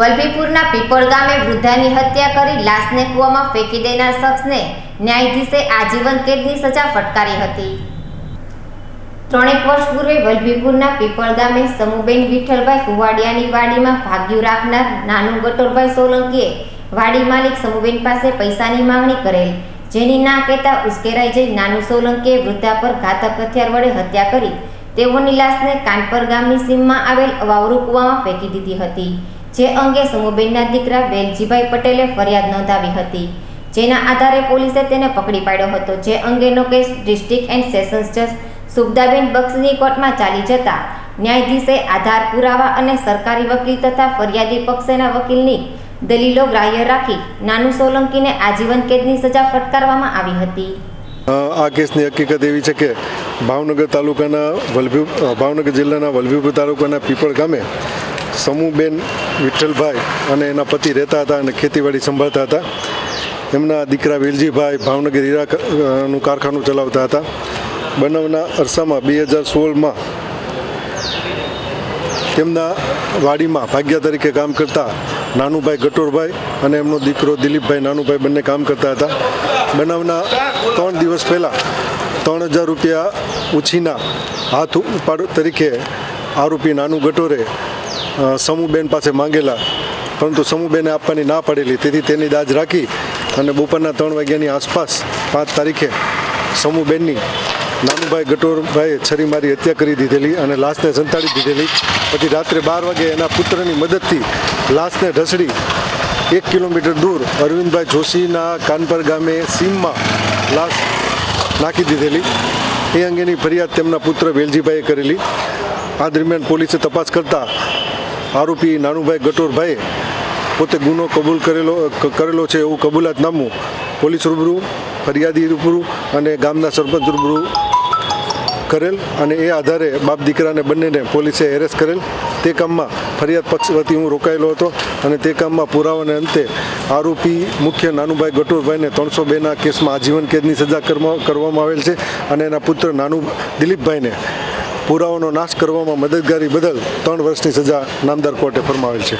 વલભીપુરના પીપળ ગામે વૃદ્ધાની હત્યા કરી લાશને કૂવામાં ફેંકી દેનાર શખ્સને ન્યાયાધીશે આજીવન કેદની સજા ફટકારી હતી. ત્રણેક વર્ષ પૂર્વે વલભીપુરના પીપળ ગામે સમુબેન વિઠ્ઠલભાઈ કુવાડિયાની વાડીમાં ભાગ્યું રાખનાર નાનું ગટોરભાઈ સોલંકીએ વાડી માલિક સમુબેન પાસે પૈસાની માંગણી કરેલ, જેની ના કહેતા ઉશ્કેરાઈ જઈ નાનું સોલંકીએ વૃદ્ધા પર ઘાતક હથિયાર વડે હત્યા કરી, તેઓની લાશને કાનપર ગામની સીમમાં આવેલ અવાવરૂ કૂવામાં ફેંકી દીધી હતી. જે અંગે સમુબેનના દીકરા વેલજીભાઈ પટેલે ફરિયાદ નોંધાવી હતી. જેના આધારે પોલીસે તેને પકડી પાડ્યો હતો. જે અંગેનો કેસ ડિસ્ટ્રિક્ટ એન્ડ સેશન્સ જજ સુબદાબેન બક્ષની કોર્ટમાં ચાલી જતા ન્યાયાધીશે આધાર પુરાવા અને સરકારી વકીલ તથા ફરિયાદી પક્ષના વકીલની દલીલો ગ્રાહ્ય રાખી નાનું સોલંકીને આજીવન કેદની સજા ફટકારવામાં આવી હતી. આ કેસની હકીકત એવી છે કે ભાવનગર તાલુકાના વલભી ભાવનગર જિલ્લાના વલભીપુર તાલુકાના પીપળ ગામે સમૂહબેન વિઠ્ઠલભાઈ અને એના પતિ રહેતા હતા અને ખેતીવાડી સંભાળતા હતા. એમના દીકરા વેલજીભાઈ ભાવનગર હીરાનું કારખાનું ચલાવતા હતા. બનાવના અરસામાં બે હજાર સોળમાં તેમના વાડીમાં ભાગ્યા તરીકે કામ કરતા નાનુભાઈ ગટોરભાઈ અને એમનો દીકરો દિલીપભાઈ નાનુભાઈ બંને કામ કરતા હતા. બનાવના ત્રણ દિવસ પહેલાં ત્રણ હજાર રૂપિયા ઉછીના હાથ ઉપાડ તરીકે આરોપી નાનું ગટોરે સમૂહબેન પાસે માંગેલા, પરંતુ સમૂહબેને આપવાની ના પાડેલી. તેથી તેની દાજ રાખી અને બપોરના ત્રણ વાગ્યાની આસપાસ પાંચ તારીખે સમૂહબેનની નાનુભાઈ ગટોરભાઈએ છરી મારી હત્યા કરી દીધેલી અને લાશને સંતાડી દીધેલી. પછી રાત્રે બાર વાગે એના પુત્રની મદદથી લાશને ઢસડી એક કિલોમીટર દૂર અરવિંદભાઈ જોશીના કાનપર ગામે સીમમાં લાશ નાખી દીધેલી. એ અંગેની ફરિયાદ તેમના પુત્ર વેલજીભાઈએ કરેલી. આ દરમિયાન પોલીસે તપાસ કરતા આરોપી નાનુભાઈ ગટોરભાઈએ પોતે ગુનો કબૂલ કરેલો કરેલો છે એવું કબૂલાતનામું પોલીસ રૂબરૂ, ફરિયાદી રૂબરૂ અને ગામના સરપંચ રૂબરૂ કરેલ અને એ આધારે બાપ દીકરાને બંનેને પોલીસે એરેસ્ટ કરેલ. તે કામમાં ફરિયાદ પક્ષ વતી હું રોકાયેલો હતો અને તે કામમાં પુરાવાને અંતે આરોપી મુખ્ય નાનુભાઈ ગટોરભાઈને ત્રણસો બેના કેસમાં આજીવન કેદની સજા કરવા- કરવામાં આવેલ છે અને એના પુત્ર નાનુ દિલીપભાઈને પુરાવાનો નાશ કરવામાં મદદગારી બદલ ત્રણ વર્ષની સજા નામદાર કોર્ટે ફરમાવેલ છે.